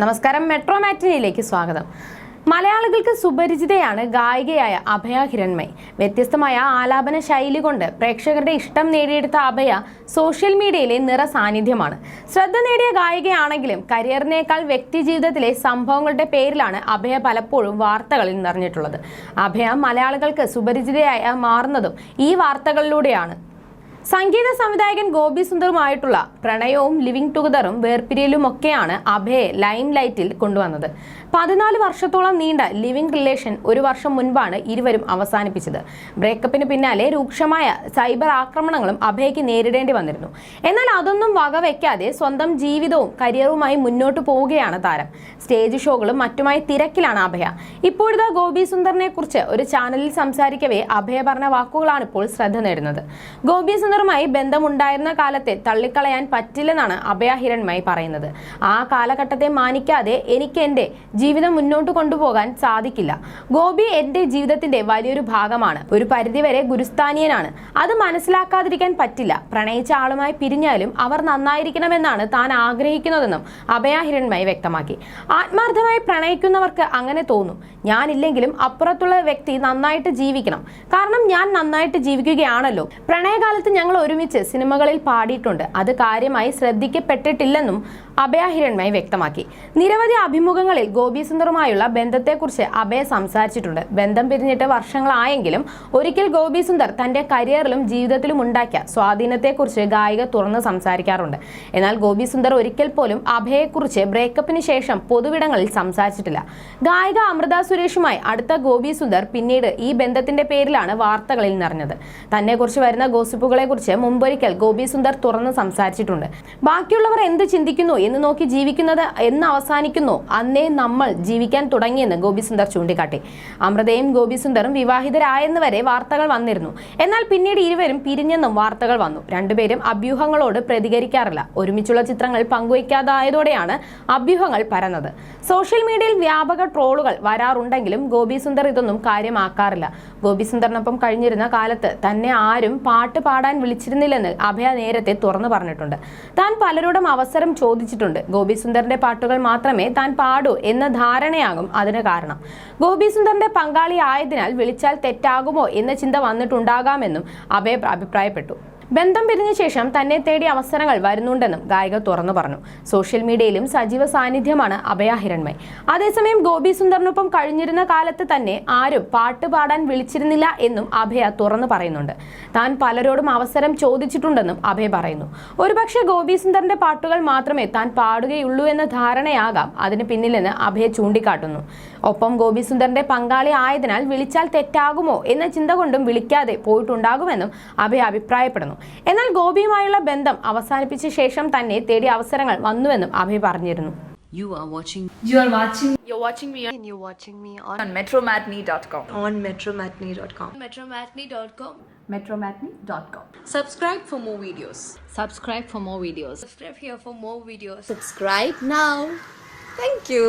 നമസ്കാരം. മെട്രോ മാറ്റിനിയിലേക്ക് സ്വാഗതം. മലയാളികൾക്ക് സുപരിചിതയാണ് ഗായികയായ അഭയ ഹിരൺമയ് വ്യത്യസ്തമായ ആലാപന ശൈലി കൊണ്ട് പ്രേക്ഷകരുടെ ഇഷ്ടം നേടിയെടുത്ത അഭയ സോഷ്യൽ മീഡിയയിലെ നിറ സാന്നിധ്യമാണ്. ശ്രദ്ധ നേടിയ ഗായികയാണെങ്കിലും കരിയറിനേക്കാൾ വ്യക്തി ജീവിതത്തിലെ സംഭവങ്ങളുടെ പേരിലാണ് അഭയ പലപ്പോഴും വാർത്തകളിൽ നിറഞ്ഞിട്ടുള്ളത്. അഭയ മലയാളികൾക്ക് സുപരിചിതയായ മാറുന്നതും ഈ വാർത്തകളിലൂടെയാണ്. സംഗീത സംവിധായകൻ ഗോപി സുന്ദറുമായിട്ടുള്ള പ്രണയവും ലിവിംഗ് ടുഗദറും വേർപിരിയലും ഒക്കെയാണ് അഭയെ ലൈം ലൈറ്റിൽ കൊണ്ടുവന്നത്. പതിനാല് വർഷത്തോളം നീണ്ട ലിവിംഗ് റിലേഷൻ ഒരു വർഷം മുൻപാണ് ഇരുവരും അവസാനിപ്പിച്ചത്. ബ്രേക്കപ്പിന് പിന്നാലെ രൂക്ഷമായ സൈബർ ആക്രമണങ്ങളും അഭയയ്ക്ക് നേരിടേണ്ടി വന്നിരുന്നു. എന്നാൽ അതൊന്നും വകവെക്കാതെ സ്വന്തം ജീവിതവും കരിയറുമായി മുന്നോട്ട് പോവുകയാണ് താരം. സ്റ്റേജ് ഷോകളും മറ്റുമായി തിരക്കിലാണ് അഭയ. ഇപ്പോഴത്തെ ഗോപി സുന്ദറിനെ കുറിച്ച് ഒരു ചാനലിൽ സംസാരിക്കവേ അഭയ പറഞ്ഞ വാക്കുകളാണ് ഇപ്പോൾ ശ്രദ്ധ നേടുന്നത്. ഗോപി സുന്ദറുമായി ബന്ധമുണ്ടായിരുന്ന കാലത്തെ തള്ളിക്കളയാൻ പറ്റില്ലെന്നാണ് അഭയ ഹിരൺമയി പറയുന്നത്. ആ കാലഘട്ടത്തെ മാനിക്കാതെ എനിക്ക് എന്റെ ജീവിതം മുന്നോട്ട് കൊണ്ടുപോകാൻ സാധിക്കില്ല. ഗോപി എന്റെ ജീവിതത്തിന്റെ വലിയൊരു ഭാഗമാണ്. ഒരു പരിധിവരെ ഗുരുസ്ഥാനീയനാണ്. അത് മനസ്സിലാക്കാതിരിക്കാൻ പറ്റില്ല. പ്രണയിച്ച ആളുമായി പിരിഞ്ഞാലും അവർ നന്നായിരിക്കണമെന്നാണ് താൻ ആഗ്രഹിക്കുന്നതെന്നും അഭയ ഹിരൺമയി വ്യക്തമാക്കി. ആത്മാർത്ഥമായി പ്രണയിക്കുന്നവർക്ക് അങ്ങനെ തോന്നും. ഞാനില്ലെങ്കിലും അപ്പുറത്തുള്ള വ്യക്തി നന്നായിട്ട് ജീവിക്കണം. കാരണം ഞാൻ നന്നായിട്ട് ജീവിക്കുകയാണല്ലോ. പ്രണയകാലത്ത് ഞങ്ങൾ ഒരുമിച്ച് സിനിമകളിൽ പാടിയിട്ടുണ്ട്. അത് കാര്യമായി ശ്രദ്ധിക്കപ്പെട്ടിട്ടില്ലെന്നും അഭയ വ്യക്തമാക്കി. നിരവധി അഭിമുഖങ്ങളിൽ ഗോപി സുന്ദറുമായുള്ള ബന്ധത്തെക്കുറിച്ച് അഭയ സംസാരിച്ചിട്ടുണ്ട്. ബന്ധം പിരിഞ്ഞിട്ട് വർഷങ്ങളായെങ്കിലും ഒരിക്കൽ ഗോപി സുന്ദർ തന്റെ കരിയറിലും ജീവിതത്തിലും ഉണ്ടാക്കിയ സ്വാധീനത്തെക്കുറിച്ച് ഗായിക തുറന്ന് സംസാരിക്കാറുണ്ട്. എന്നാൽ ഗോപി സുന്ദർ ഒരിക്കൽ പോലും അഭയെക്കുറിച്ച് ബ്രേക്കപ്പിന് ശേഷം പൊതുവിടങ്ങളിൽ സംസാരിച്ചിട്ടില്ല. ഗായിക അമൃത സുരേഷുമായി അടുത്ത ഗോപി സുന്ദർ പിന്നീട് ഈ ബന്ധത്തിന്റെ പേരിലാണ് വാർത്തകളിൽ നിറഞ്ഞത്. തന്നെക്കുറിച്ച് വരുന്ന ഗോസിപ്പുകളെ കുറിച്ച് മുമ്പൊരിക്കൽ ഗോപി സുന്ദർ തുറന്ന് സംസാരിച്ചിട്ടുണ്ട്. ബാക്കിയുള്ളവർ എന്ത് ചിന്തിക്കുന്നു എന്ന് നോക്കി ജീവിക്കുന്നത് എന്ന് അവസാനിക്കുന്നു. അന്നേ നമ്മൾ ജീവിക്കാൻ തുടങ്ങിയെന്ന് ഗോപി സുന്ദർ ചൂണ്ടിക്കാട്ടി. അമൃതയും ഗോപി സുന്ദറും വിവാഹിതരായെന്ന് വരെ വാർത്തകൾ വന്നിരുന്നു. എന്നാൽ പിന്നീട് ഇരുവരും പിരിഞ്ഞെന്നും വാർത്തകൾ വന്നു. രണ്ടുപേരും അഭ്യൂഹങ്ങളോട് പ്രതികരിക്കാറില്ല. ഒരുമിച്ചുള്ള ചിത്രങ്ങൾ പങ്കുവയ്ക്കാതായതോടെയാണ് അഭ്യൂഹങ്ങൾ പരന്നത്. സോഷ്യൽ മീഡിയയിൽ വ്യാപക ട്രോളുകൾ വരാറുണ്ടെങ്കിലും ഗോപി സുന്ദർ ഇതൊന്നും കാര്യമാക്കാറില്ല. ഗോപി സുന്ദറിനൊപ്പം കഴിഞ്ഞിരുന്ന കാലത്ത് തന്നെ ആരും പാട്ട് പാടാൻ വിളിച്ചിരുന്നില്ലെന്ന് അഭയ നേരത്തെ തുറന്നു പറഞ്ഞിട്ടുണ്ട്. താൻ പലരോടും അവസരം ചോദിച്ചിട്ടുണ്ട്. ഗോപി സുന്ദറിന്റെ പാട്ടുകൾ മാത്രമേ താൻ പാടൂ എന്ന ധാരണയാകും അതിന് കാരണം. ഗോപി സുന്ദറിന്റെ പങ്കാളി ആയതിനാൽ വിളിച്ചാൽ തെറ്റാകുമോ എന്ന ചിന്ത വന്നിട്ടുണ്ടാകാമെന്നും അഭയ അഭിപ്രായപ്പെട്ടു. ബന്ധം പിരിഞ്ഞ ശേഷം തന്നെ തേടി അവസരങ്ങൾ വരുന്നുണ്ടെന്നും ഗായിക തുറന്നു പറഞ്ഞു. സോഷ്യൽ മീഡിയയിലും സജീവ സാന്നിധ്യമാണ് അഭയ ഹിരൺമയ്. അതേസമയം ഗോപി സുന്ദറിനൊപ്പം കഴിഞ്ഞിരുന്ന കാലത്ത് തന്നെ ആരും പാട്ട് പാടാൻ വിളിച്ചിരുന്നില്ല എന്നും അഭയ തുറന്നു പറയുന്നുണ്ട്. താൻ പലരോടും അവസരം ചോദിച്ചിട്ടുണ്ടെന്നും അഭയ പറയുന്നു. ഒരുപക്ഷെ ഗോപി സുന്ദറിന്റെ പാട്ടുകൾ മാത്രമേ താൻ പാടുകയുള്ളൂ എന്ന ധാരണയാകാം. അതിന് പിന്നിലെന്ന് അഭയ ചൂണ്ടിക്കാട്ടുന്നു. ഒപ്പം ഗോപി സുന്ദറിന്റെ പങ്കാളി ആയതിനാൽ വിളിച്ചാൽ തെറ്റാകുമോ എന്ന ചിന്ത കൊണ്ടും വിളിക്കാതെ പോയിട്ടുണ്ടാകുമെന്നും അഭയ അഭിപ്രായപ്പെടുന്നു. എന്നാൽ ഗോപിയുമായുള്ള ബന്ധം അവസാനിപ്പിച്ച ശേഷം തന്നെ തേടി അവസരങ്ങൾ വന്നുവെന്നും അഭയ പറഞ്ഞിരുന്നു You are watching You are watching You're watching me on, and you're watching me on, on metromatney.com. on metromatney.com. metromatney.com. metromatney.com. Subscribe for more videos. Subscribe for more videos. Subscribe here for more videos. Subscribe now. Thank you.